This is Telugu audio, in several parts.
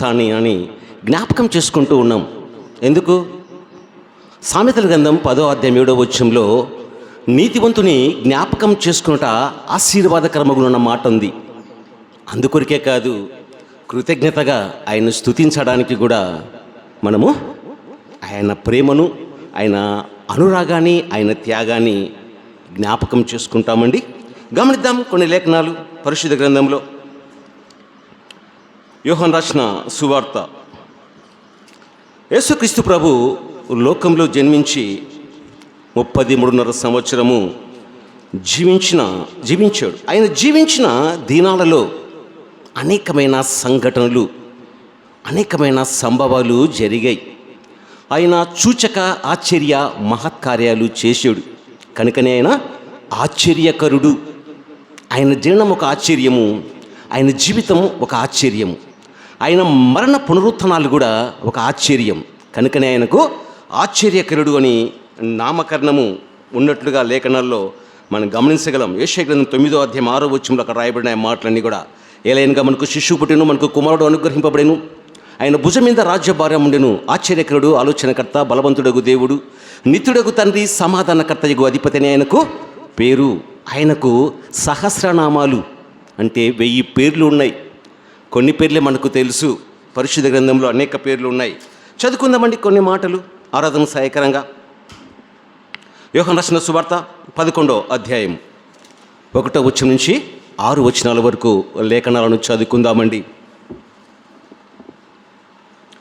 తాని అని జ్ఞాపకం చేసుకుంటూ ఉన్నాం. ఎందుకు? సామెతల గ్రంథం పదో అధ్యాయం ఏడో వచ్చంలో నీతివంతుని జ్ఞాపకం చేసుకున్నట ఆశీర్వాదకరమగునన్న మాట ఉంది. అందుకొరికే కాదు కృతజ్ఞతగా ఆయన స్తుతించడానికి కూడా మనము ఆయన ప్రేమను ఆయన అనురాగాన్ని ఆయన త్యాగాన్ని జ్ఞాపకం చేసుకుంటామండి. గమనిద్దాం కొన్ని లేఖనాలు పరిశుద్ధ గ్రంథంలో. యోహన్ రాసిన సువార్త. యేసుక్రీస్తు ప్రభు లోకంలో జన్మించి ముప్పది మూడున్నర సంవత్సరము జీవించిన జీవించాడు. ఆయన జీవించిన దినాలలో అనేకమైన సంఘటనలు అనేకమైన సంభవాలు జరిగాయి. ఆయన సూచక ఆశ్చర్య మహత్కార్యాలు చేశాడు. కనుకనే ఆయన ఆశ్చర్యకరుడు. ఆయన జీర్ణం ఒక ఆశ్చర్యము ఆయన జీవితం ఒక ఆశ్చర్యము. ఆయన మరణ పునరుత్నాలు కూడా ఒక ఆశ్చర్యం. కనుకనే ఆయనకు ఆశ్చర్యకరుడు అని నామకరణము ఉన్నట్లుగా లేఖనాల్లో మనం గమనించగలం. ఏషయ తొమ్మిదో అధ్యాయం ఆరో వచ్చంలో అక్కడ రాయబడిన మాటలన్నీ కూడా. ఏలైనగా మనకు శిశువు పుట్టెను మనకు కుమారుడు అనుగ్రహింపబడేను. ఆయన భుజం మీద రాజ్యభార్యం ఉండెను. ఆశ్చర్యకరుడు ఆలోచనకర్త బలవంతుడగు దేవుడు. నిత్యుడగు తండ్రి సమాధానకర్త ఎగు అధిపతి అని ఆయనకు పేరు. ఆయనకు సహస్రనామాలు అంటే వెయ్యి పేర్లు ఉన్నాయి. కొన్ని పేర్లే మనకు తెలుసు. పరిశుద్ధ గ్రంథంలో అనేక పేర్లు ఉన్నాయి. చదువుకుందామండి కొన్ని మాటలు. ఆరాధన సహాయకరంగా యోహన్ రచన సువార్త పదకొండో అధ్యాయం ఒకటో వచ్చం నుంచి ఆరు వచనాల వరకు లేఖనాలను చదువుకుందామండి.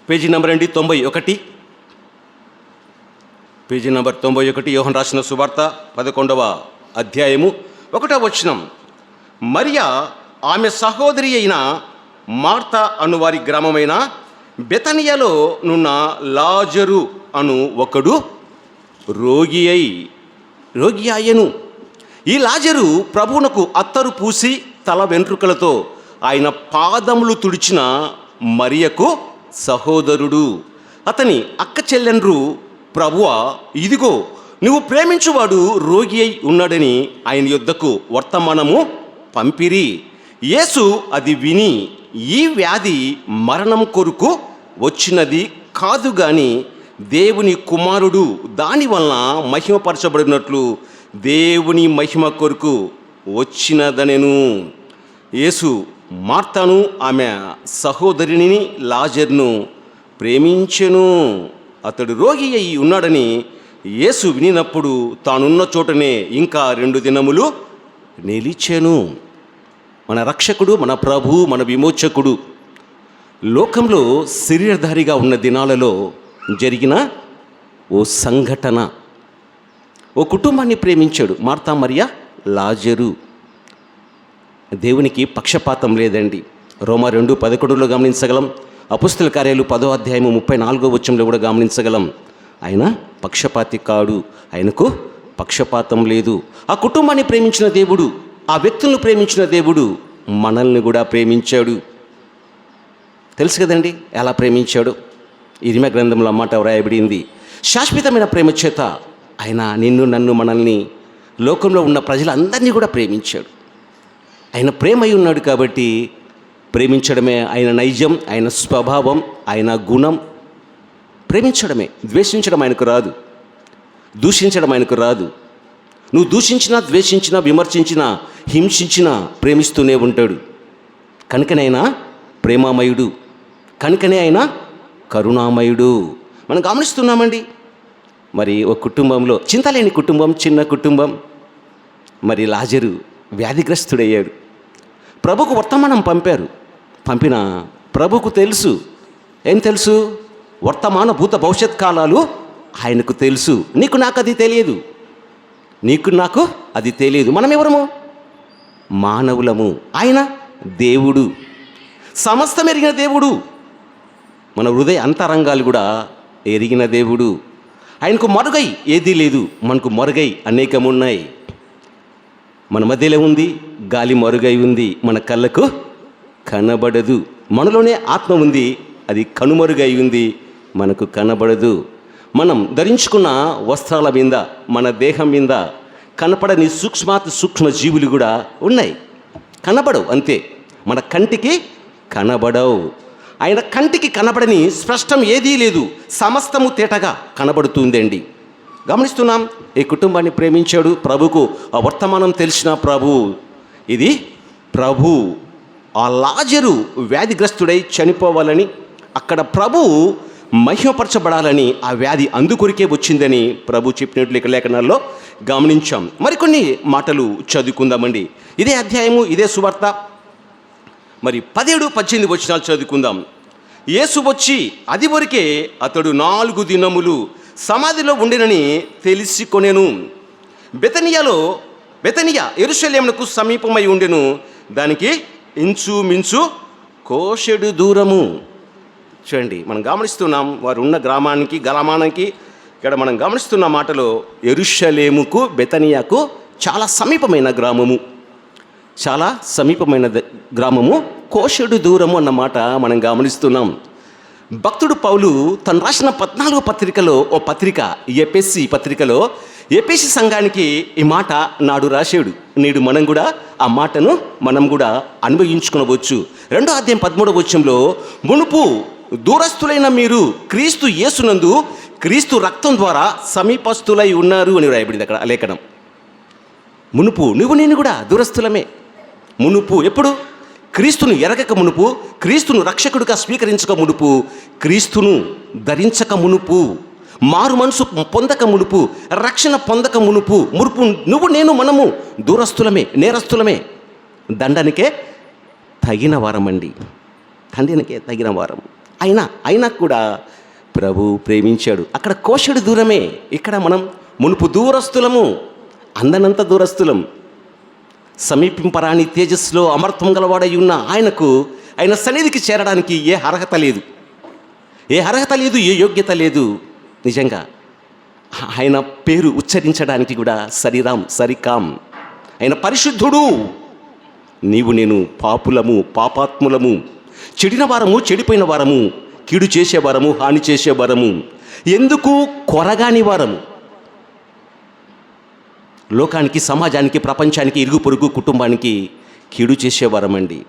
పేజీ నెంబర్ అండి తొంభై ఒకటి. పేజీ నెంబర్ తొంభై ఒకటి యోహన్ రాసిన సువార్త పదకొండవ అధ్యాయము ఒకటో వచనం. మరియా ఆమె సహోదరి అయిన మార్త అను వారి గ్రామమైన బెతనియలో నున్న లాజరు అను ఒకడు రోగి అయి రోగి అయ్యను. ఈ లాజరు ప్రభువునకు అత్తరు పూసి తల వెంట్రుకలతో ఆయన పాదములు తుడిచిన మరియకు సహోదరుడు. అతని అక్క చెల్లెండ్రు ప్రభువ ఇదిగో నువ్వు ప్రేమించువాడు రోగి అయి ఉన్నాడని ఆయన యొద్దకు వర్తమానము పంపిరి. యేసు అది విని ఈ వ్యాధి మరణం కొరకు వచ్చినది కాదు గాని దేవుని కుమారుడు. దానివల్ల మహిమపరచబడినట్లు దేవుని మహిమ కొరకు వచ్చినదనెను. యేసు మార్తను ఆమె సహోదరిని లాజర్ను ప్రేమించెను. అతడు రోగి అయి ఉన్నాడని యేసు వినినప్పుడు తానున్న చోటనే ఇంకా రెండు దినములు నిలిచెను. మన రక్షకుడు మన ప్రభు మన విమోచకుడు. లోకంలో శరీరధారిగా ఉన్న దినాలలో జరిగిన ఓ సంఘటన. ఓ కుటుంబాన్ని ప్రేమించాడు మార్తా మరియా లాజరు. దేవునికి పక్షపాతం లేదండి. రోమా రెండు పదకొండులో గమనించగలం. అపుస్తుల కార్యాలు పదో అధ్యాయము ముప్పై నాలుగో వచ్చంలో కూడా గమనించగలం. ఆయన పక్షపాతి కాడు ఆయనకు పక్షపాతం లేదు. ఆ కుటుంబాన్ని ప్రేమించిన దేవుడు ఆ వ్యక్తులను ప్రేమించిన దేవుడు మనల్ని కూడా ప్రేమించాడు. తెలుసు కదండి ఎలా ప్రేమించాడు? ఇరిమ గ్రంథంలో అమ్మాట వ్రాయబడింది. శాశ్వతమైన ప్రేమ చేత ఆయన నిన్ను నన్ను మనల్ని లోకంలో ఉన్న ప్రజలందరినీ కూడా ప్రేమించాడు. ఆయన ప్రేమై ఉన్నాడు కాబట్టి ప్రేమించడమే ఆయన నైజం ఆయన స్వభావం ఆయన గుణం. ప్రేమించడమే ద్వేషించడం ఆయనకు రాదు. దూషించడం ఆయనకు రాదు. నువ్వు దూషించినా ద్వేషించినా విమర్శించినా హింసించినా ప్రేమిస్తూనే ఉంటాడు. కనుకనైనా ప్రేమామయుడు. కనుకనే ఆయన కరుణామయుడు. మనం గమనిస్తున్నామండి. మరి ఒక కుటుంబంలో చింతలేని కుటుంబం చిన్న కుటుంబం. మరి లాజరు వ్యాధిగ్రస్తుడయ్యాడు. ప్రభుకు వర్తమానం పంపారు. పంపిన ప్రభుకు తెలుసు. ఏం తెలుసు? వర్తమాన భూత భవిష్యత్ కాలాలు ఆయనకు తెలుసు. నీకు నాకు అది తెలియదు. నీకు నాకు అది తెలియదు. మనం ఎవరము మానవులము. ఆయన దేవుడు. సమస్తం ఎరిగిన దేవుడు. మన హృదయ అంతరంగాలు కూడా ఎరిగిన దేవుడు. ఆయనకు మరుగై ఏదీ లేదు. మనకు మరుగై అనేకమున్నాయి. మన మధ్యలో ఉంది గాలి మరుగై ఉంది మన కళ్ళకు కనబడదు. మనలోనే ఆత్మ ఉంది అది కనుమరుగై ఉంది మనకు కనబడదు. మనం ధరించుకున్న వస్త్రాల మీద మన దేహం మీద కనపడని సూక్ష్మాతి సూక్ష్మ జీవులు కూడా ఉన్నాయి. కనబడవు అంతే. మన కంటికి కనబడవు. ఆయన కంటికి కనబడని స్పష్టం ఏదీ లేదు. సమస్తము తేటగా కనబడుతుందండి. గమనిస్తున్నాం ఈ కుటుంబాన్ని ప్రేమించాడు ప్రభుకు? ఆ వర్తమానం తెలిసిన ప్రభు. ఇది ప్రభు. ఆ లాజరు వ్యాధిగ్రస్తుడై చనిపోవాలని అక్కడ ప్రభు మహిమపరచబడాలని ఆ వ్యాధి అందుకొరికే వచ్చిందని ప్రభు చెప్పినట్లు ఇక లేఖనాల్లో గమనించాం. మరికొన్ని మాటలు చదువుకుందామండి. ఇదే అధ్యాయము ఇదే సువార్త. మరి పదిహేడు పద్దెనిమిది వచనాలు చదువుకుందాం. యేసు వచ్చి అది వరకే అతడు నాలుగు దినములు సమాధిలో ఉండినని తెలిసికొనేను. బెతనియాలో బెతనియా ఎరుశల్యమునకు సమీపమై ఉండెను. దానికి ఇంచుమించు కోషెడు దూరము. చూడండి మనం గమనిస్తున్నాం వారు ఉన్న గ్రామానికి గ్రామానికి ఇక్కడ మనం గమనిస్తున్న మాటలో ఎరుషలేముకు బెతనియాకు చాలా సమీపమైన గ్రామము. చాలా సమీపమైన గ్రామము. కోషెడు దూరము అన్న మాట మనం గమనిస్తున్నాం. భక్తుడు పౌలు తను రాసిన పద్నాలుగు పత్రికలో ఓ పత్రిక ఎపిఎస్సి పత్రికలో ఎపిఎస్సి సంఘానికి ఈ మాట నాడు రాశాడు నేడు మనం కూడా ఆ మాటను మనం కూడా అనుభవించుకునవచ్చు. రెండో అధ్యాయం పదమూడవ వచ్చంలో మునుపు దూరస్తులైన మీరు క్రీస్తు యేసునందు క్రీస్తు రక్తం ద్వారా సమీపస్తులై ఉన్నారు అని రాయబడింది అక్కడ లేఖనం. మునుపు నువ్వు నేను కూడా దూరస్తులమే మునుపు ఎప్పుడు? క్రీస్తును ఎరగక మునుపు క్రీస్తును రక్షకుడిగా స్వీకరించక మునుపు క్రీస్తును ధరించక మునుపు మారు మనసు పొందక మునుపు రక్షణ పొందక మునుపు మునుపు నువ్వు నేను మనము దూరస్తులమే నేరస్తులమే దండనికే తగిన వారమండి. తండ్రినికే తగిన వారం. అయినా అయినా కూడా ప్రభు ప్రేమించాడు. అక్కడ కోశడు దూరమే. ఇక్కడ మనం మునుపు దూరస్తులము అందనంత దూరస్తులం సమీపింపరాని తేజస్సులో అమర్త్వం గలవాడై ఉన్న ఆయనకు ఆయన సన్నిధికి చేరడానికి ఏ అర్హత లేదు. ఏ అర్హత లేదు ఏ యోగ్యత లేదు. నిజంగా ఆయన పేరు ఉచ్చరించడానికి కూడా సరిరాం సరికాం. ఆయన పరిశుద్ధుడు. నీవు నేను పాపులము పాపాత్ములము. చెడిన వారము చెడిపోయిన వారము కీడు చేసేవారము హాని చేసేవారము ఎందుకు కొరగాని వారము లోకానికి సమాజానికి ప్రపంచానికి ఇరుగు పొరుగు కుటుంబానికి కీడు చేసేవారమండి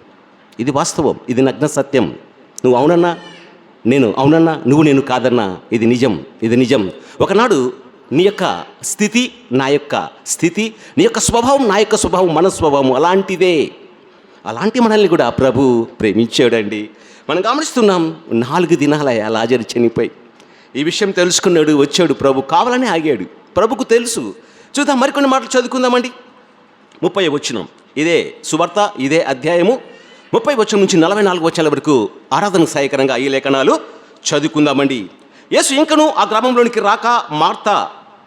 ఇది వాస్తవం ఇది నగ్న సత్యం. నువ్వు అవునన్నా? నేను అవునన్నా? నువ్వు నేను కాదన్నా? ఇది నిజం ఇది నిజం. ఒకనాడు నీ యొక్క స్థితి నా యొక్క స్థితి నీ యొక్క స్వభావం నా యొక్క స్వభావం మన స్వభావం అలాంటిదే. అలాంటి మనల్ని కూడా ప్రభు ప్రేమించాడండి. మనం గమనిస్తున్నాం నాలుగు దినాల లాజరు చనిపోయి. ఈ విషయం తెలుసుకున్నాడు వచ్చాడు ప్రభు కావాలని ఆగాడు. ప్రభుకు తెలుసు. చూద్దాం మరికొన్ని మాటలు చదువుకుందామండి. ముప్పై వచ్చినం ఇదే సువార్త ఇదే అధ్యాయము. ముప్పై వచ్చం నుంచి నలభై నాలుగు వచ్చాల వరకు ఆరాధనకు సహాయకరంగా ఈ లేఖనాలు చదువుకుందామండి. యేసు ఇంకను ఆ గ్రామంలోనికి రాక మార్త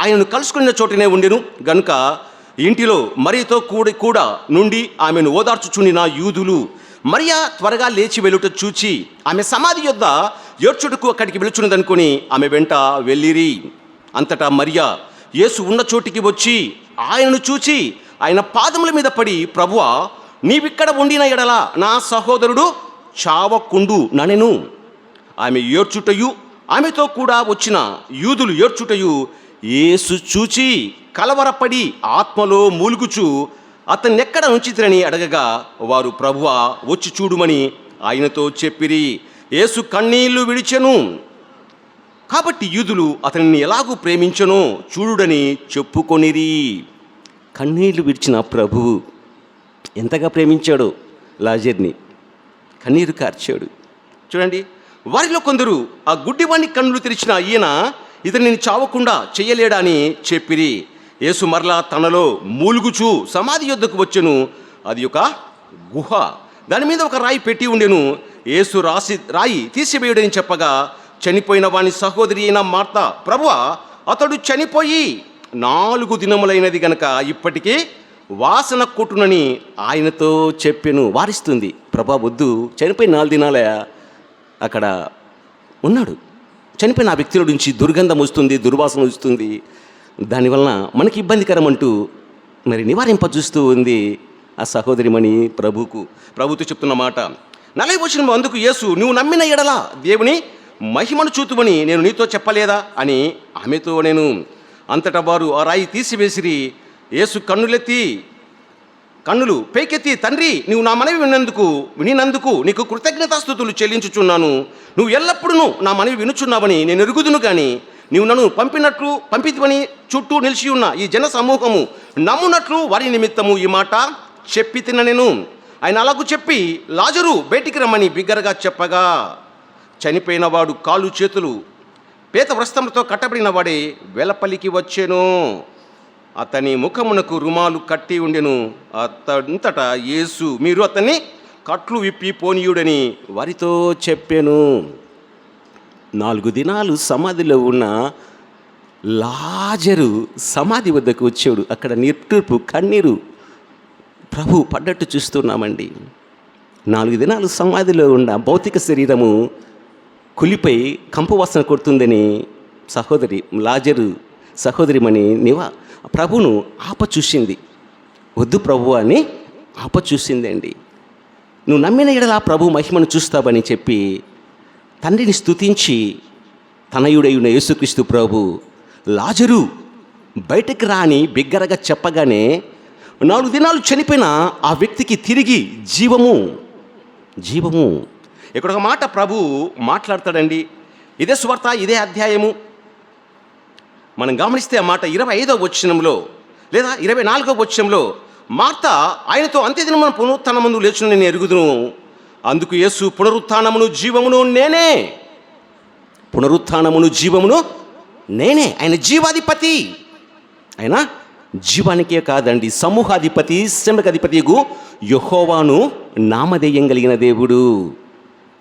ఆయనను కలుసుకున్న చోటనే ఉండెను. గనుక ఇంటిలో మరియతో కూడి కూడా నుండి ఆమెను ఓదార్చుచుండిన యూదులు మరియా త్వరగా లేచి వెలుట చూచి ఆమె సమాధి యొద్ద ఏడ్చుటకు అక్కడికి వెళుచున్నదనుకొని ఆమె వెంట వెళ్ళిరి. అంతటా మరియా యేసు ఉన్న చోటికి వచ్చి ఆయనను చూచి ఆయన పాదముల మీద పడి ప్రభువా నీవిక్కడ ఉండిన ఎడల నా సహోదరుడు చావకుండు ననెను. ఆమె ఏడ్చుటయు ఆమెతో కూడా వచ్చిన యూదులు ఏడ్చుటయు యేసు చూచి కలవరపడి ఆత్మలో మూలుగుచు అతన్నెక్కడ ఉంచితిరని అడగగా వారు ప్రభువా వచ్చి చూడుమని ఆయనతో చెప్పిరి యేసు కన్నీళ్ళు విడిచెను. కాబట్టి యూదులు అతనిని ఎలాగూ ప్రేమించనో చూడుడని చెప్పుకొనిరి. కన్నీళ్ళు విడిచిన ప్రభువు ఎంతగా ప్రేమించాడో లాజర్ని? కన్నీరు కార్చాడు. చూడండి వారిలో కొందరు ఆ గుడ్డివాణి కన్నులు తెరిచిన ఈయన ఇతనిని చావకుండా చేయలేడా అని చెప్పిరి. యేసు మరలా తనలో మూలుగుచూ సమాధి యొద్దకు వచ్చెను. అది ఒక గుహ. దాని మీద ఒక రాయి పెట్టి ఉండెను. యేసు రాసి రాయి తీసివేయుడని చెప్పగా చనిపోయిన వాని సహోదరి అయిన మార్త ప్రభువ అతడు చనిపోయి నాలుగు దినములైనది గనక ఇప్పటికీ వాసన కొట్టునని ఆయనతో చెప్పెను. వారిస్తుంది ప్రభా వద్దు చనిపోయి నాలుగు దినాలే అక్కడ ఉన్నాడు. చనిపోయిన ఆ వ్యక్తుల నుంచి దుర్గంధం వస్తుంది దుర్వాసన వస్తుంది. దానివలన మనకి ఇబ్బందికరం అంటూ మరి నివారింప చూస్తూ ఉంది ఆ సహోదరిమణి ప్రభుకు. ప్రభుతో చెప్తున్న మాట నలభై వచ్చిన అందుకు యేసు నువ్వు నమ్మిన ఎడలా దేవుని మహిమను చూతుమని నేను నీతో చెప్పలేదా? అని ఆమెతో నేను అంతటా వారు ఆ రాయి తీసివేసిరి యేసు కన్నులెత్తి కన్నులు పైకెత్తి తండ్రి నువ్వు నా మనవి విన్నందుకు వినినందుకు నీకు కృతజ్ఞతాస్థుతులు చెల్లించుచున్నాను. నువ్వు ఎల్లప్పుడూ నా మనవి వినుచున్నావని నేను ఎరుగుదును కానీ నీవు నన్ను పంపినట్లు పంపితివని చుట్టూ నిలిచి ఉన్న ఈ జన సమూహము నమ్మునట్లు వారి నిమిత్తము ఈ మాట చెప్పి తిన నేను. ఆయన అలాగూ చెప్పి లాజరు బయటికి రమ్మని బిగ్గరగా చెప్పగా చనిపోయిన వాడు కాళ్ళు చేతులు పేత వ్రస్తములతో కట్టబడిన వాడే వెలపల్లికి వచ్చెను. అతని ముఖమునకు రుమాలు కట్టి ఉండెను. అతడంతటా యేసు మీరు అతన్ని కట్లు విప్పి పోనీయుడని వారితో చెప్పాను. నాలుగు దినాలు సమాధిలో ఉన్న లాజరు సమాధి వద్దకు వచ్చాడు. అక్కడ నిట్టూర్పు కన్నీరు ప్రభు పడ్డట్టు చూస్తున్నామండి. నాలుగు దినాలు సమాధిలో ఉన్న భౌతిక శరీరము కులిపై కంపు వాసన కొడుతుందని సహోదరి లాజరు సహోదరిమణి నివా ప్రభును ఆపచూసింది. వద్దు ప్రభు అని ఆపచూసిందండి. నువ్వు నమ్మిన ఎడలా ప్రభు మహిమను చూస్తావని చెప్పి తండ్రిని స్తుతించి తనయుడైన యేసుక్రీస్తు ప్రభు లాజరు బయటకు రాని బిగ్గరగా చెప్పగానే నాలుగు దినాలు చనిపోయిన ఆ వ్యక్తికి తిరిగి జీవము జీవము. ఇక్కడ ఒక మాట ప్రభు మాట్లాడతాడండి. ఇదే స్వార్త ఇదే అధ్యాయము. మనం గమనిస్తే ఆ మాట ఇరవై ఐదో వచ్చినంలో లేదా ఇరవై నాలుగో వచ్చంలో మార్త ఆయనతో అంత్యదినమున పునరుత్నమును లేచును నేను ఎరుగుదును. అందుకు యేసు పునరుత్నమును జీవమును నేనే. పునరుత్నమును జీవమును నేనే. ఆయన జీవాధిపతి. ఆయన జీవానికే కాదండి సమూహాధిపతి శ్రమకధిపతిగు యహోవాను నామధేయం కలిగిన దేవుడు.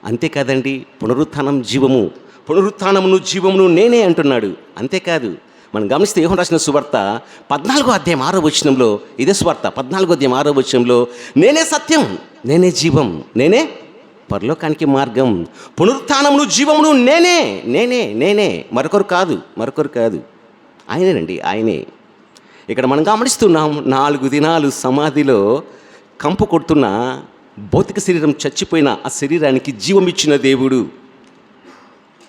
అంతేకాదండి పునరుత్థానం జీవము. పునరుత్థానమును జీవమును నేనే అంటున్నాడు. అంతేకాదు మనం గమనిస్తే యోహన్ రాసిన సువార్త పద్నాలుగో అధ్యాయం ఆరో వచనంలో ఇదే సువార్త పద్నాలుగో అధ్యాయం ఆరో వచనంలో నేనే సత్యం నేనే జీవం నేనే పరలోకానికి మార్గం. పునరుత్నమును జీవమును నేనే నేనే నేనే. మరొకరు కాదు మరొకరు కాదు. ఆయనేనండి ఆయనే. ఇక్కడ మనం గమనిస్తున్నాం నాలుగు దినాలు సమాధిలో కంపు కొడుతున్న భౌతిక శరీరం చచ్చిపోయిన ఆ శరీరానికి జీవం ఇచ్చిన దేవుడు.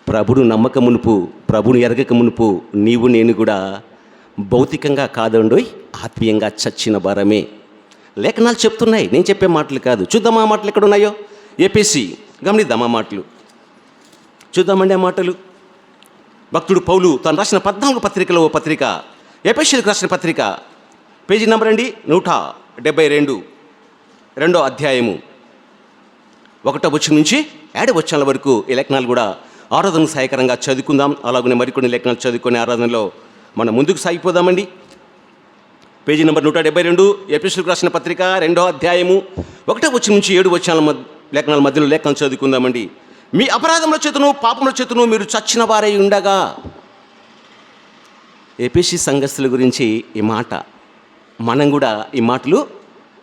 ప్రభుడు నమ్మక మునుపు ప్రభుని ఎరగక మునుపు నీవు నేను కూడా భౌతికంగా కాదండోయ్ ఆత్మీయంగా చచ్చిన భారమే లేఖనాలు చెప్తున్నాయి నేను చెప్పే మాటలు కాదు. చూద్దాం ఆ మాటలు ఎక్కడ ఉన్నాయో ఏపీసీ గమనిద్దాం ఆ మాటలు? చూద్దామండి ఆ మాటలు. భక్తుడు పౌలు తను రాసిన పద్నాలుగు పత్రికలో ఓ పత్రిక ఎపిషియల్కి రాసిన పత్రిక. పేజీ నెంబర్ అండి నూట డెబ్బై రెండు రెండో అధ్యాయము. ఒకటో వచ్చిన నుంచి ఏడవ వచ్చాల వరకు ఈ లేఖనాలు కూడా ఆరాధన సహాయకరంగా చదువుకుందాం. అలాగనే మరికొన్ని లేఖనాలు చదువుకునే ఆరాధనలో మనం ముందుకు సాగిపోదామండి. పేజీ నెంబర్ నూట డెబ్బై రెండు ఎపిసోడ్కి రాసిన పత్రిక రెండో అధ్యాయము ఒకటో వచ్చి నుంచి ఏడు వచ్చాల లేఖనాల మధ్యలో లేఖనాలు చదువుకుందామండి. మీ అపరాధముల చేతును పాపముల చేతును మీరు చచ్చిన వారై ఉండగా. ఏపీసీ సంఘస్థుల గురించి ఈ మాట మనం కూడా ఈ మాటలు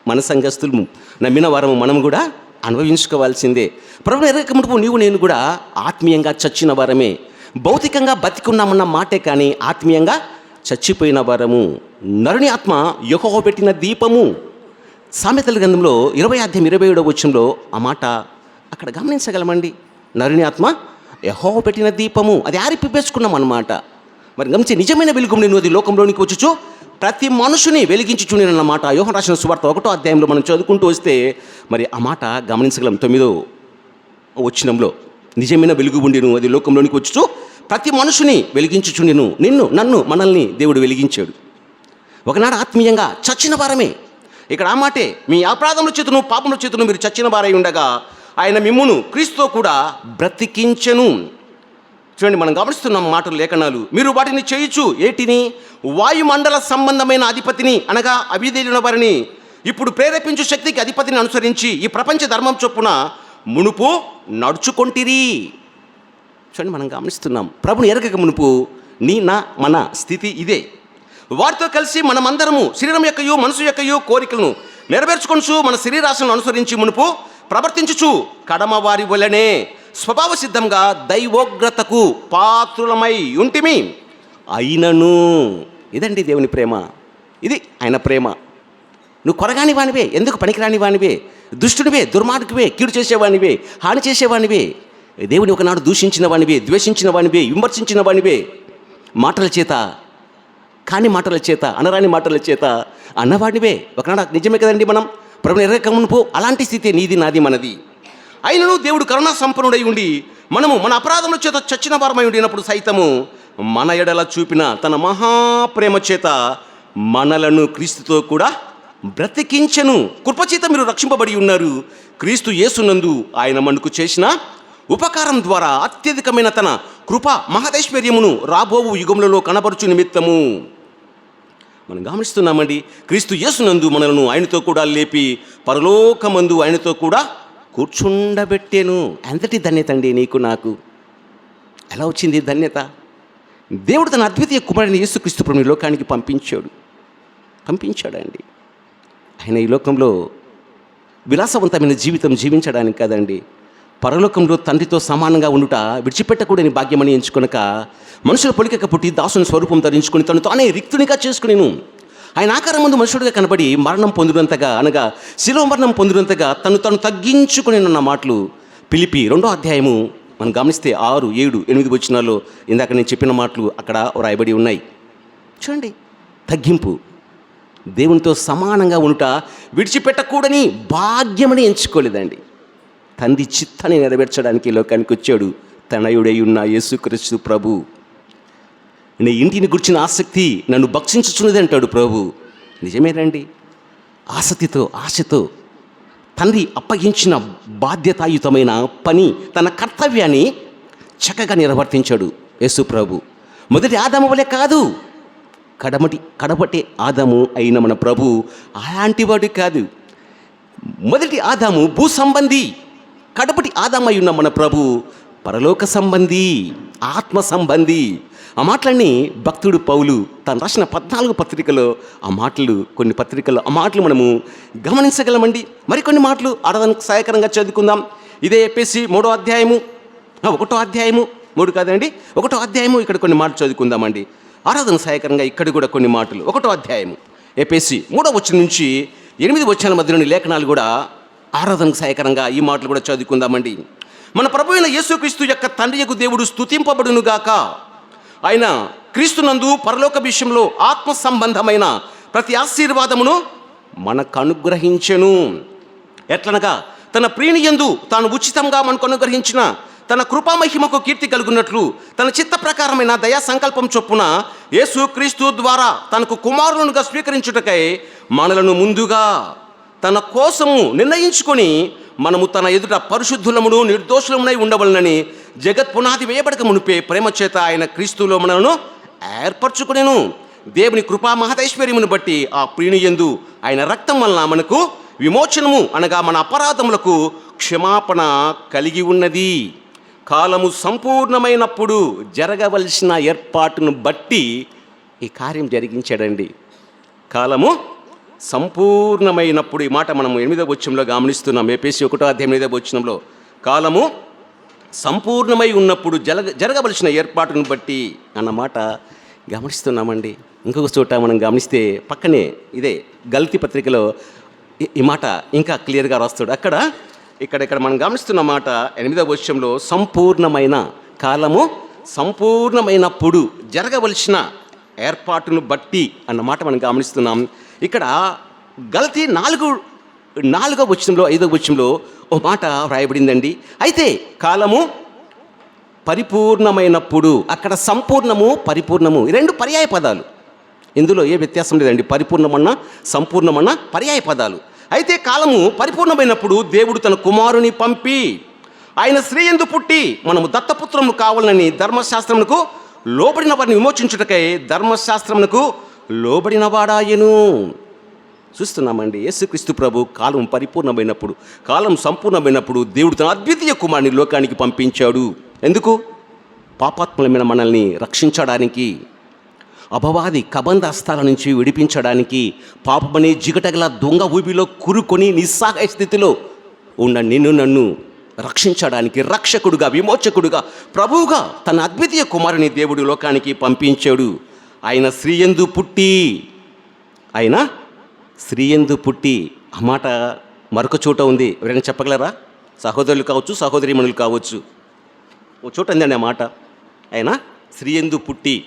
మన సంఘస్థులు నమ్మిన వారము మనం కూడా అనుభవించుకోవాల్సిందే. ప్రభు ఎరగకముడుపు నీవు నేను కూడా ఆత్మీయంగా చచ్చిన వారమే. భౌతికంగా బతికున్నామన్న మాటే కానీ ఆత్మీయంగా చచ్చిపోయిన వారము. నరుని ఆత్మ యెహోవా పెట్టిన దీపము. సామెతల గ్రంథంలో ఇరవై అధ్యాయం ఇరవై ఏడవ వచ్చంలో ఆ మాట అక్కడ గమనించగలమండి. నరుని ఆత్మ యహో పెట్టిన దీపము. అది ఆరిపిపేసుకున్నాం అన్నమాట మరి గమనించి నిజమైన వెలుగు నేను అది లోకంలోనికి వచ్చుచు ప్రతి మనుషుని వెలిగించుచుని మాట యోహన్ రాసిన సువార్త ఒకటో అధ్యాయంలో మనం చదువుకుంటూ వస్తే మరి ఆ మాట గమనించగలం. తొమ్మిదో వచ్చినంలో నిజమైన వెలుగు ఉండిను అది లోకంలోనికి వచ్చుచు ప్రతి మనుషుని వెలిగించుచుండెను నిన్ను నన్ను మనల్ని దేవుడు వెలిగించాడు. ఒకనాడు ఆత్మీయంగా చచ్చిన వారమే. ఇక్కడ ఆ మాటే మీ అపరాధముల చేతును పాపముల చేతును మీరు చచ్చిన వారై ఉండగా ఆయన మిమ్మును క్రీస్తుతో కూడా బ్రతికించెను. చూడండి మనం గమనిస్తున్నాం మాటలు లేఖనాలు. మీరు వాటిని చేయొచ్చు ఏటిని? వాయుమండల సంబంధమైన అధిపతిని అనగా అవిధేయుల వారిని. ఇప్పుడు ప్రేరేపించు శక్తికి అధిపతిని అనుసరించి ఈ ప్రపంచ ధర్మం చొప్పున మునుపు నడుచుకొంటిరి. చూడండి మనం గమనిస్తున్నాం. ప్రభుని ఎరగక మునుపు నీ నా మన స్థితి ఇదే. వారితో కలిసి మనమందరము శరీరం యొక్కయు మనసు యొక్కయు కోరికలను నెరవేర్చుకొనుచు మన శరీరాశను అనుసరించి మునుపు ప్రవర్తించుచు కడమ వారి వలనే. స్వభావ సిద్ధంగా దైవోగ్రతకు పాత్రులమై ఉంటిమి. అయినను. ఇదండి దేవుని ప్రేమ. ఇది ఆయన ప్రేమ. నువ్వు కొరగాని వానివే ఎందుకు పనికిరాని వానివే? దుష్టునివే దుర్మార్గువే కీడు చేసేవానివే హాని చేసేవానివే. దేవుని ఒకనాడు దూషించిన వానివే ద్వేషించిన వానివే విమర్శించిన వానివే. మాటల చేత కాని మాటల చేత అనరాని మాటల చేత అన్నవాడివే. ఒకనాడు నిజమే కదండి మనం? ప్రభుని ఎర్రకమునుపు అలాంటి స్థితి నీది నాది మనది. అయినను దేవుడు కరుణా సంపన్నుడై ఉండి మనము మన అపరాధముల చేత చచ్చిన వారమై ఉండినప్పుడు సైతము మన ఎడల చూపిన తన మహాప్రేమ చేత మనలను క్రీస్తుతో కూడా బ్రతికించను. కృపచేత మీరు రక్షింపబడి ఉన్నారు. క్రీస్తు యేసునందు ఆయన మనకు చేసిన ఉపకారం ద్వారా అత్యధికమైన తన కృప మహదైశ్వర్యమును రాబోవు యుగములలో కనబరుచు నిమిత్తము. మనం గమనిస్తున్నామండి క్రీస్తు యేసునందు మనలను ఆయనతో కూడా లేపి పరలోకమందు ఆయనతో కూడా కూర్చుండబెట్టేను. ఎంతటి ధన్యత అండి నీకు నాకు. ఎలా వచ్చింది ధన్యత? దేవుడు తన అద్వితీయ కుమారుని యేసుక్రీస్తు ఈ లోకానికి పంపించాడు. పంపించాడండి. ఆయన ఈ లోకంలో విలాసవంతమైన జీవితం జీవించడానికి కాదండి. పరలోకంలో తండ్రితో సమానంగా ఉండుట విడిచిపెట్టకూడని భాగ్యమని ఎంచుకొనక మనుషుల పొలికక పుట్టి దాసుని స్వరూపం ధరించుకుని తను తానే రిక్తునిగా చేసుకునేను. ఆయన ఆకారం ముందు మనుషుడిగా కనబడి మరణం పొందినంతగా అనగా శిలో మరణం పొందినంతగా తను తను తగ్గించుకుని ఉన్న మాటలు. పిలిపి రెండో అధ్యాయము మనం గమనిస్తే ఆరు ఏడు ఎనిమిది వచ్చినాల్లో ఇందాక నేను చెప్పిన మాటలు అక్కడ రాయబడి ఉన్నాయి. చూడండి తగ్గింపు. దేవునితో సమానంగా ఉంట విడిచిపెట్టకూడని భాగ్యమని ఎంచుకోలేదండి. తండ్రి చిత్తని నెరవేర్చడానికి లోకానికి వచ్చాడు. తనయుడై ఉన్న యేసుక్రీస్తు ప్రభు. నీ ఇంటిని గుర్చిన ఆసక్తి నన్ను భక్షించుచున్నది అంటాడు ప్రభు. నిజమేనండి ఆసక్తితో ఆశతో తండ్రి అప్పగించిన బాధ్యతాయుతమైన పని తన కర్తవ్యాన్ని చక్కగా నిర్వర్తించాడు యేసు ప్రభు. మొదటి ఆదాము వలె కాదు కడమటి కడపటి ఆదాము అయిన మన ప్రభు అలాంటివాడు కాదు. మొదటి ఆదాము భూ సంబంధి కడపటి ఆదామై ఉన్న మన ప్రభు పరలోక సంబంధి ఆత్మ సంబంధి ఆ మాటలన్నీ భక్తుడు పౌలు తను రాసిన పద్నాలుగు పత్రికలో ఆ మాటలు కొన్ని పత్రికల్లో ఆ మాటలు మనము గమనించగలమండి. మరికొన్ని మాటలు ఆడదానికి సహాయకరంగా చదువుకుందాం. ఇదే చెప్పేసి మూడో అధ్యాయము. ఒకటో అధ్యాయము. మూడు కాదండి. ఒకటో అధ్యాయము ఇక్కడ కొన్ని మాటలు చదువుకుందామండి. ఆరాధన సహాయకరంగా ఇక్కడ కూడా కొన్ని మాటలు. ఒకటో అధ్యాయము. ఏపేసి మూడో వచ్చిన నుంచి ఎనిమిది వచ్చిన మధ్యలోని లేఖనాలు కూడా ఆరాధనకు సహాయకరంగా ఈ మాటలు కూడా చదువుకుందామండి. మన ప్రభు అయిన యేసుక్రీస్తు యొక్క తండ్రి యొక్క దేవుడు స్థుతింపబడునుగాక ఆయన క్రీస్తునందు పరలోక విషయంలో ఆత్మ సంబంధమైన ప్రతి ఆశీర్వాదమును మనకు అనుగ్రహించెను ఎట్లనగా తన ప్రీణియందు తాను ఉచితంగా మనకు అనుగ్రహించిన తన కృపామహిమకు కీర్తి కలుగున్నట్లు తన చిత్త ప్రకారమైన దయా సంకల్పం చొప్పున యేసు క్రీస్తు ద్వారా తనకు కుమారునుగా స్వీకరించుటకై మనలను ముందుగా తన కోసము నిర్ణయించుకొని మనము తన ఎదుట పరిశుద్ధులమును నిర్దోషులమునై ఉండవలనని జగత్ పునాది వేయబడక మునిపే ప్రేమ చేత ఆయన క్రీస్తులో మనలను ఏర్పరచుకునేను. దేవుని కృపా మహతైశ్వర్యమును బట్టి ఆ ప్రీణియందు ఆయన రక్తం వలన మనకు విమోచనము అనగా మన అపరాధములకు క్షమాపణ కలిగి ఉన్నది. కాలము సంపూర్ణమైనప్పుడు జరగవలసిన ఏర్పాటును బట్టి ఈ కార్యం జరిగించాడండి. కాలము సంపూర్ణమైనప్పుడు ఈ మాట మనం ఎనిమిదవ వచ్చంలో గమనిస్తున్నాం. ఏపీసీ ఒకటో అధ్యాయం ఎనిమిదవ వచ్చంలో కాలము సంపూర్ణమై ఉన్నప్పుడు జరగ జరగవలసిన ఏర్పాటును బట్టి అన్నమాట గమనిస్తున్నామండి. ఇంకొక చోట మనం గమనిస్తే పక్కనే ఇదే గల్తీ పత్రికలో ఈ- ఈ మాట ఇంకా క్లియర్గా రాస్తాడు. అక్కడ ఇక్కడ ఇక్కడ మనం గమనిస్తున్న మాట ఎనిమిదవ వర్షంలో సంపూర్ణమైన కాలము సంపూర్ణమైనప్పుడు జరగవలసిన ఏర్పాటును బట్టి అన్న మాట మనం గమనిస్తున్నాం. ఇక్కడ గలతీ నాలుగు నాలుగో వచ్చంలో ఐదో వచ్చంలో ఓ మాట వ్రాయబడిందండి. అయితే కాలము పరిపూర్ణమైనప్పుడు అక్కడ సంపూర్ణము పరిపూర్ణము రెండు పర్యాయ పదాలు. ఇందులో ఏ వ్యత్యాసం లేదండి. పరిపూర్ణమన్నా సంపూర్ణమన్నా పర్యాయ పదాలు. అయితే కాలము పరిపూర్ణమైనప్పుడు దేవుడు తన కుమారుని పంపి ఆయన స్త్రీ ఎందు పుట్టి మనము దత్తపుత్రము కావాలని ధర్మశాస్త్రమునకు లోబడిన వారిని విమోచించుటకై ధర్మశాస్త్రమునకు లోబడినవాడాయను. చూస్తున్నామండి యేసుక్రీస్తు ప్రభు కాలం పరిపూర్ణమైనప్పుడు కాలం సంపూర్ణమైనప్పుడు దేవుడు తన అద్వితీయ కుమారుని లోకానికి పంపించాడు. ఎందుకు? పాపాత్మలమైన మనల్ని రక్షించడానికి అపవాది కబంధ అస్తాల నుంచి విడిపించడానికి పాపమని జిగటగల దొంగ ఊబిలో కురుకొని నిస్సహాయ స్థితిలో ఉన్న నిన్ను నన్ను రక్షించడానికి రక్షకుడుగా విమోచకుడుగా ప్రభువుగా తన అద్వితీయ కుమారుని దేవుడు లోకానికి పంపించాడు. ఆయన శ్రీయందు పుట్టి ఆయన శ్రీయందు పుట్టి. ఆ మాట మరొక చోట ఉంది. ఎవరైనా చెప్పగలరా? సహోదరులు కావచ్చు సహోదరిమణులు కావచ్చు. ఓ చోట ఉందండి ఆ మాట. ఆయన శ్రీయందు పుట్టి.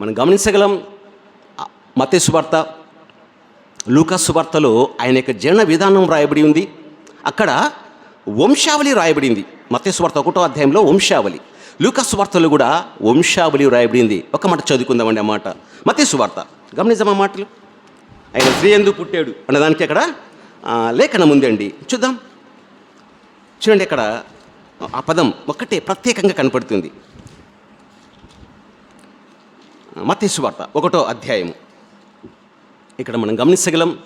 మనం గమనించగలం మతేశ్వార్త లూకాసు వార్తలో ఆయన యొక్క జన విధానం రాయబడి ఉంది. అక్కడ వంశావళి రాయబడింది. మతేశ్వార్త ఒకటో అధ్యాయంలో వంశావళి. లూకాసు వార్తలు కూడా వంశావళి రాయబడింది. ఒక మాట చదువుకుందామండి ఆ మాట. మతేసు వార్త. గమనించమా మాటలు? ఆయన స్త్రీ ఎందుకు పుట్టాడు అన్నదానికి అక్కడ లేఖనం ఉందండి. చూద్దాం. చూడండి అక్కడ ఆ పదం ఒక్కటే ప్రత్యేకంగా కనపడుతుంది. మతేసు వార్త ఒకటో అధ్యాయం ఇక్కడ మనం గమనించగలం.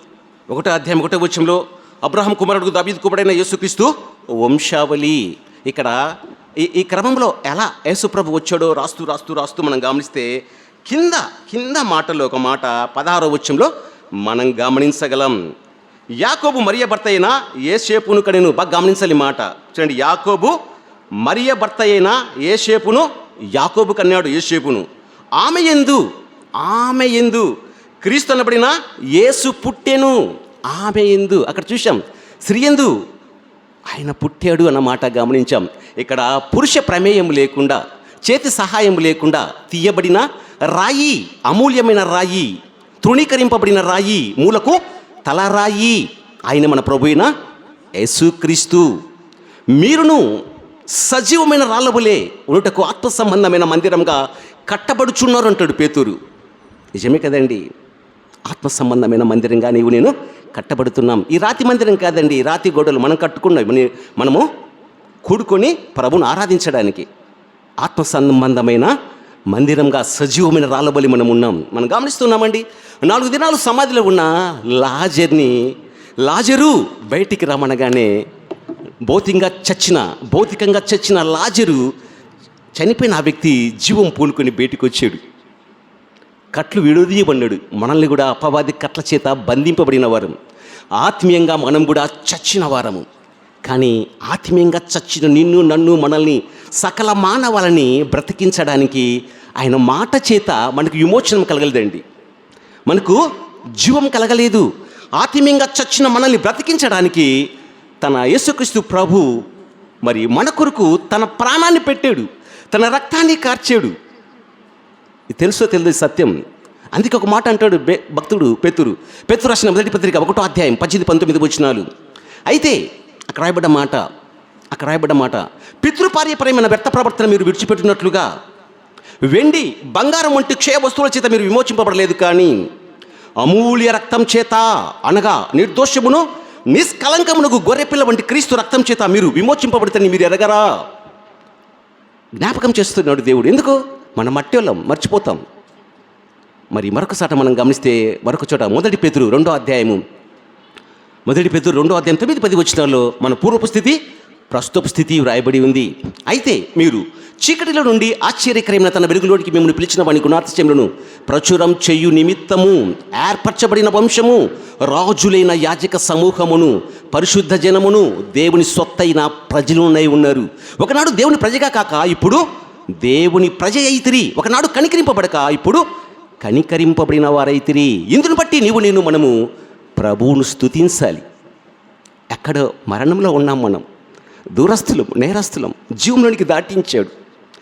ఒకటో అధ్యాయం ఒకటో వచ్చంలో అబ్రహం కుమారుడు దాబీద్ కుమారుడైన యేసుక్రీస్తు వంశావళి. ఇక్కడ ఈ ఈ క్రమంలో ఎలా యేసుప్రభు వచ్చాడో రాస్తూ రాస్తూ రాస్తూ మనం గమనిస్తే కింద కింద మాటలో ఒక మాట పదహారో వచ్చంలో మనం గమనించగలం. యాకోబు మరియ భర్త అయిన షేపును కడేను బాగా గమనించాలి మాట. చూడండి యాకోబు మరియ భర్త అయిన షేపును యాకోబు కన్నాడు ఏ షేపును ఆమె ఎందు ఆమె ఎందు క్రీస్తు అనబడిన యేసు పుట్టెను. ఆమె ఎందు అక్కడ చూసాం స్త్రీ ఎందు ఆయన పుట్టాడు అన్నమాట గమనించాం. ఇక్కడ పురుష ప్రమేయం లేకుండా చేతి సహాయం లేకుండా తీయబడిన రాయి అమూల్యమైన రాయి తృణీకరింపబడిన రాయి మూలకు తలరాయి ఆయన మన ప్రభు అయిన యేసుక్రీస్తు. మీరును సజీవమైన రాళ్ళబులే ఉన్నటకు ఆత్మ సంబంధమైన మందిరంగా కట్టబడుచున్నారు అంటాడు పేతూరు. నిజమే కదండి. ఆత్మ సంబంధమైన మందిరంగా నీవు నేను కట్టబడుతున్నాం. ఈ రాతి మందిరం కాదండి రాతి గోడలు మనం కట్టుకున్నాం మనము కూడుకొని ప్రభుని ఆరాధించడానికి ఆత్మ సంబంధమైన మందిరంగా సజీవమైన రాళ్ళబలి మనం ఉన్నాం. మనం గమనిస్తున్నామండి. నాలుగు దినాలు సమాధిలో ఉన్న లాజర్ని లాజరు బయటికి రమ్మనగానే భౌతికంగా చచ్చిన భౌతికంగా చచ్చిన లాజరు చనిపోయిన ఆ వ్యక్తి జీవం పూనుకొని బయటికి వచ్చాడు కట్లు విడదీయబడినాడు. మనల్ని కూడా అపవాది కట్ల చేత బంధింపబడిన వారం. ఆత్మీయంగా మనం కూడా చచ్చిన వారము. కానీ ఆత్మీయంగా చచ్చిన నిన్ను నన్ను మనల్ని సకల మానవాలని బ్రతికించడానికి ఆయన మాట చేత మనకు విమోచనం కలగలేదండి. మనకు జీవం కలగలేదు. ఆత్మీయంగా చచ్చిన మనల్ని బ్రతికించడానికి తన యేసుక్రీస్తు ప్రభు మరి మన కొరకు తన ప్రాణాన్ని పెట్టాడు. తన రక్తాన్ని కార్చాడు. ఇది తెలుసో తెలియదు సత్యం. అందుకే ఒక మాట అంటాడు భక్తుడు పెతురు. పెతురు రాసిన మొదటి పత్రిక ఒకటో అధ్యాయం పద్దెనిమిది పంతొమ్మిది వచ్చినాలు అయితే అక్కడ రాయబడ్డ మాట అక్కడ రాయబడ్డ మాట పితృపార్యపరమైన వ్యర్థ ప్రవర్తన మీరు విడిచిపెట్టినట్లుగా వెండి బంగారం వంటి క్షయ వస్తువుల చేత మీరు విమోచింపబడలేదు కానీ అమూల్య రక్తం చేత అనగా నిర్దోషమును నిష్కలంకమునకు గొర్రెపిల్ల వంటి క్రీస్తు రక్తం చేత మీరు విమోచింపబడితే మీరు ఎరగరా? జ్ఞాపకం చేస్తున్నాడు దేవుడు. ఎందుకు? మన మట్టి వాళ్ళం మర్చిపోతాం. మరి మరొక సాట మనం గమనిస్తే మరొక చోట మొదటి పేతురు రెండో అధ్యాయము మొదటి పెద్దలు రెండో అధ్యాయం తొమ్మిది పది వచ్చినాల్లో మన పూర్వపు స్థితి ప్రస్తుత స్థితి వ్రాయబడి ఉంది. అయితే మీరు చీకటిలో నుండి ఆశ్చర్యకరమైన తన వెలుగులోనికి మిమ్మల్ని పిలిచిన వాని గుణాతిశయములను ప్రచురం చెయ్యు నిమిత్తము ఏర్పరచబడిన వంశము రాజులైన యాజక సమూహమును పరిశుద్ధ జనమును దేవుని సొత్తైన ప్రజలునై ఉన్నారు. ఒకనాడు దేవుని ప్రజగా కాక ఇప్పుడు దేవుని ప్రజ అయితిరి. ఒకనాడు కనికరింపబడక ఇప్పుడు కనికరింపబడిన వారైతిరి. ఇందును బట్టి నీవు నేను మనము ప్రభువును స్తుతించాలి. ఎక్కడో మరణంలో ఉన్నాం మనం. దూరస్తులం నేరస్తులం జీవంలోనికి దాటించాడు.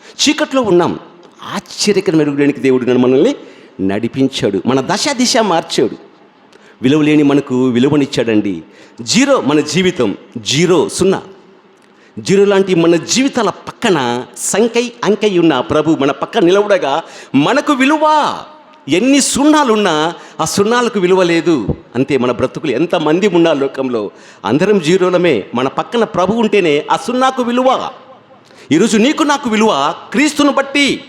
చీకట్లో ఉన్నాం. ఆశ్చర్యకరమైన మెరుగులోనికి దేవుడు మనల్ని నడిపించాడు. మన దశ దిశ మార్చాడు. విలువలేని మనకు విలువనిచ్చాడండి. జీరో మన జీవితం. జీరో సున్నా. జీరో లాంటి మన జీవితాల పక్కన సంకై అంకై ఉన్న ప్రభు మన పక్కన నిలవడగా మనకు విలువ ఎన్ని సున్నాలున్నా ఆ సున్నాలకు విలువ లేదు. అంతే మన బ్రతుకులు ఎంతమంది ఉన్నా లోకంలో అందరం జీరోలమే. మన పక్కన ప్రభు ఉంటేనే ఆ సున్నాకు విలువ. ఈరోజు నీకు నాకు విలువ క్రీస్తును బట్టి.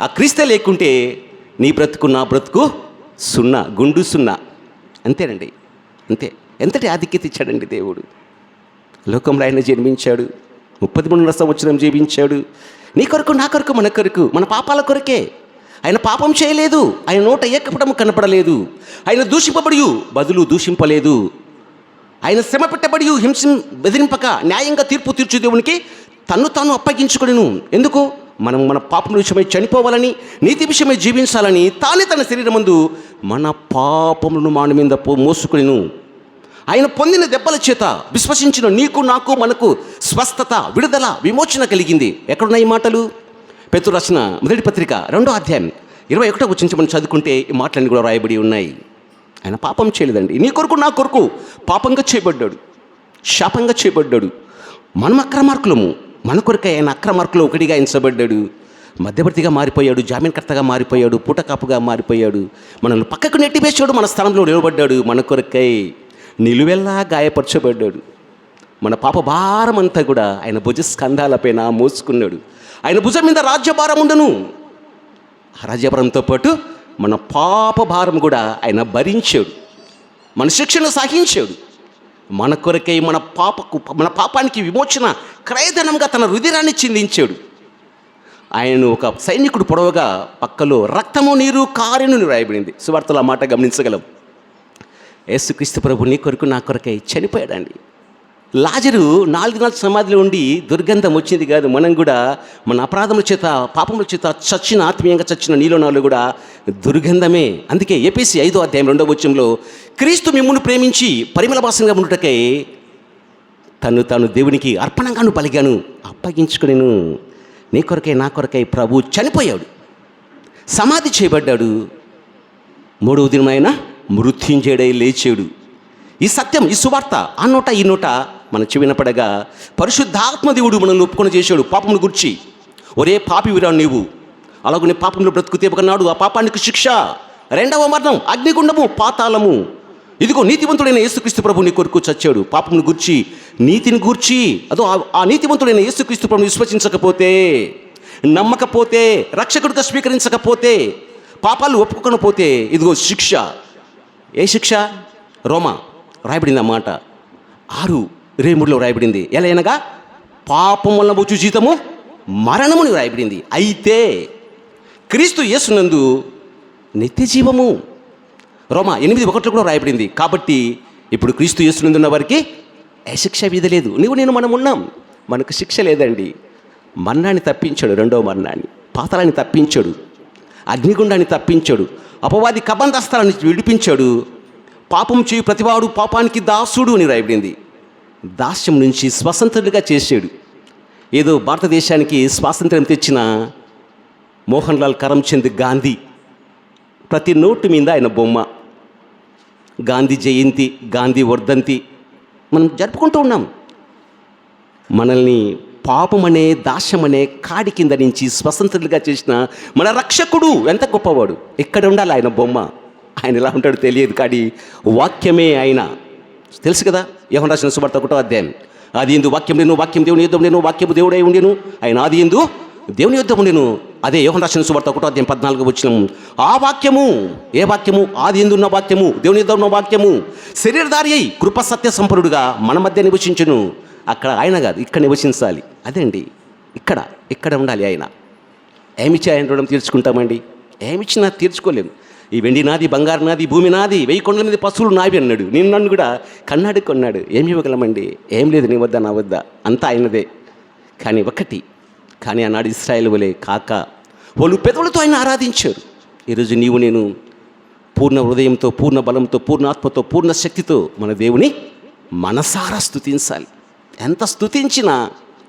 ఆ క్రీస్తే లేకుంటే నీ బ్రతుకు నా బ్రతుకు సున్నా గుండు సున్నా. అంతేనండి. అంతే. ఎంతటి ఆధిక్యత ఇచ్చాడండి దేవుడు. లోకంలో ఆయన జన్మించాడు. ముప్పది మూడున్నర సంవత్సరం జీవించాడు. నీ కొరకు నా కొరకు మన కొరకు మన పాపాల కొరకే. ఆయన పాపం చేయలేదు. ఆయన నోట ఏకపటం కనపడలేదు. ఆయన దూషింపబడి బదులు దూషింపలేదు. ఆయన శ్రమ పెట్టబడి హింసం బెదిరింపక న్యాయంగా తీర్పు తీర్చు దేవునికి తన్ను తాను అప్పగించుకొనిను. ఎందుకు? మనం మన పాపం విషయమై చనిపోవాలని నీతి విషయమై జీవించాలని తానే తన శరీరం ముందు మన పాపములను మాన మీద పో ఆయన పొందిన దెబ్బల చేత విశ్వసించిన నీకు నాకు మనకు స్వస్థత విడుదల విమోచన కలిగింది. ఎక్కడున్నాయి మాటలు? పెతు రచన మొదటి పత్రిక రెండో అధ్యాయం ఇరవై ఒకటో వచ్చించి మనం చదువుకుంటే ఈ మాటలన్నీ కూడా రాయబడి ఉన్నాయి. ఆయన పాపం చేయలేదండి. నీ కొరకు నా కొరకు పాపంగా చేయబడ్డాడు. శాపంగా చేయబడ్డాడు. మనం అక్రమార్కులము. మన కొరకు ఆయన అక్రమార్కులు ఒకటిగా ఎంచబడ్డాడు. మధ్యవర్తిగా మారిపోయాడు జామీన్కర్తగా మారిపోయాడు పూటకాపుగా మారిపోయాడు. మనల్ని పక్కకు నెట్టివేశాడు మన స్థలంలో నిలబడ్డాడు. మన కొరకై నిలువెల్లా గాయపరచబడ్డాడు. మన పాప భారం అంతా కూడా ఆయన భుజ స్కంధాలపైన మోసుకున్నాడు. ఆయన భుజం మీద రాజ్యభారం ఉండను. ఆ రాజ్యభారంతో పాటు మన పాప భారం కూడా ఆయన భరించాడు. మన శిక్షను సహించాడు. మన కొరకై మన పాపకు మన పాపానికి విమోచన క్రయధనంగా తన రుధిరాన్ని చిందించాడు. ఆయనను ఒక సైనికుడు పొడవగా పక్కలో రక్తము నీరు కారెను రాయబడింది సువార్తలు ఆ మాట గమనించగలం. యేసుక్రీస్తు ప్రభు నీ కొరకు నా కొరకై చనిపోయాడండి. లాజరు నాలుగు నాలుగు సమాధిలో ఉండి దుర్గంధం వచ్చింది కాదు. మనం కూడా మన అపరాధముల చేత పాపముల చేత చచ్చిన ఆత్మీయంగా చచ్చిన నీలో నాలో కూడా దుర్గంధమే. అందుకే ఏపీసీ ఐదో అధ్యాయం రెండో వచ్చంలో క్రీస్తు మిమ్మును ప్రేమించి పరిమళ భాసంగా ఉండుటకై తను తాను దేవునికి అర్పణంగాను పలిగాను అప్పగించుకునేను. నీ కొరకై నా కొరకై ప్రభు చనిపోయాడు. సమాధి చేయబడ్డాడు. మూడవ దినం ఆయన మృత్యుంజయుడై లేచాడు. ఈ సత్యం ఈ సువార్త ఆ నోట ఈ నోట మన చెవినపడగా పరిశుద్ధాత్మ దేవుడు మనల్ని ఒప్పుకొని చేశాడు పాపమును గుర్చి. ఒరే పాపి విరా నీవు. అలాగనే పాపంలో బ్రతుకుతే ఒకనాడు ఆ పాపానికి శిక్ష. రెండవ మరణం అగ్నిగుండము పాతాళము. ఇదిగో నీతివంతుడైన యేసుక్రీస్తు ప్రభు నీ కొరకు చచ్చాడు. పాపమును గుర్చి నీతిని గూర్చి. అదో ఆ- నీతివంతుడైన యేసుక్రీస్తు ప్రభుని విశ్వసించకపోతే నమ్మకపోతే రక్షకుడిగా స్వీకరించకపోతే పాపాలు ఒప్పుకోకపోతే ఇదిగో శిక్ష. ఏ శిక్ష? రోమా. రాయబడింది అన్నమాట ఆరు రేముడిలో వ్రాయబడింది. ఎలా అనగా పాపం వల్ల వచ్చు జీతము మరణముని వ్రాయబడింది. అయితే క్రీస్తు యేసునందు నిత్య జీవము. రోమా ఎనిమిది ఒకటిలో కూడా రాయబడింది కాబట్టి ఇప్పుడు క్రీస్తు యేసునందు ఉన్న వారికి అశిక్ష శిక్ష విధ లేదు. నువ్వు నేను మనం ఉన్నాం. మనకు శిక్ష లేదండి. మరణాన్ని తప్పించాడు రెండవ మరణాన్ని. పాతలాన్ని తప్పించాడు. అగ్నిగుండాన్ని తప్పించాడు. అపవాది కబంధస్థలాన్ని విడిపించాడు. పాపం చేయు ప్రతివాడు పాపానికి దాసుడు అని రాయబడింది దాస్యం నుంచి స్వతంత్రుడిగా చేశాడు. ఏదో భారతదేశానికి స్వాతంత్ర్యం తెచ్చిన మోహన్ లాల్ కరమ్చంద్ గాంధీ. ప్రతి నోటు మీద ఆయన బొమ్మ. గాంధీ జయంతి గాంధీ వర్ధంతి మనం జరుపుకుంటూ ఉన్నాం. మనల్ని పాపం అనే కాడి కింద నుంచి స్వతంత్రులుగా చేసిన మన రక్షకుడు ఎంత గొప్పవాడు. ఎక్కడ ఉండాలి ఆయన బొమ్మ? ఆయన ఎలా ఉంటాడో తెలియదు కాడి వాక్యమే ఆయన. తెలుసు కదా? యహోన్ రాసిన సువార్త ఒకటో అధ్యాయం. ఆది ఎందు వాక్యం నేను వాక్యం దేవుని యుద్ధం నేను వాక్యము దేవుడై ఉండేను. ఆయన ఆది ఎందు దేవుని యుద్ధం ఉండేను. అదే యోహన్ రాసిన సువార్త ఒకటో అధ్యాయం పద్నాలుగు వచ్చిన ఆ వాక్యము ఏ వాక్యము? ఆది ఎందు ఉన్న వాక్యము? దేవుని యుద్ధం ఉన్న వాక్యము? శరీరధారి అయి కృప సత్య సంపన్నుడుగా మన మధ్య నివసించును. అక్కడ ఆయన కాదు ఇక్కడ నివసించాలి. అదండి ఇక్కడ ఇక్కడ ఉండాలి ఆయన. ఏమిచ్చి ఆయన రుణం తీర్చుకుంటామండి? ఏమిచ్చినా తీర్చుకోలేము. ఈ వెండి నాది బంగారు నాది భూమి నాది వెయ్యి కొండల మీద పశువులు నావి అన్నాడు. నేను నన్ను కూడా కన్నాడు కొన్నాడు. ఏమి ఇవ్వగలమండి? ఏం లేదు నీ వద్ద నా వద్ద. అంతా ఆయనదే. కానీ ఒకటి కానీ ఆనాడు ఇస్రాయల్ వలె కాక వాళ్ళు పెదవులతో ఆయన ఆరాధించారు. ఈరోజు నీవు నేను పూర్ణ హృదయంతో పూర్ణ బలంతో పూర్ణ ఆత్మతో పూర్ణ శక్తితో మన దేవుని మనసారా స్థుతించాలి ఎంత స్తుతించినా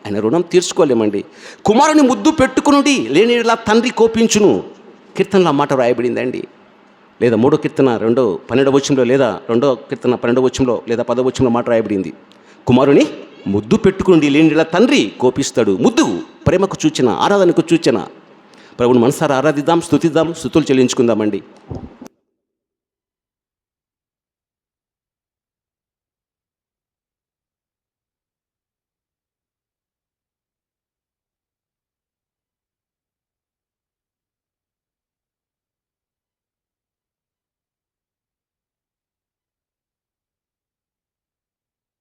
ఆయన రుణం తీర్చుకోలేమండి. కుమారుని ముద్దు పెట్టుకునుడి లేని ఇలా తండ్రి కోపించును. కీర్తనలో మాట రాయబడిందండి. లేదా మూడో కీర్తన రెండో పన్నెండవ వచ్చంలో లేదా రెండో కీర్తన పన్నెండవ వచ్చంలో లేదా పదవ వచ్చంలో మాట రాయబడింది. కుమారుని ముద్దు పెట్టుకుని లేనిలా తండ్రి కోపిస్తాడు. ముద్దు ప్రేమకు చూచిన ఆరాధనకు చూచిన ప్రభుని మనసారా ఆరాధిద్దాం స్థుతిద్దాం స్థుతులు చెల్లించుకుందామండి.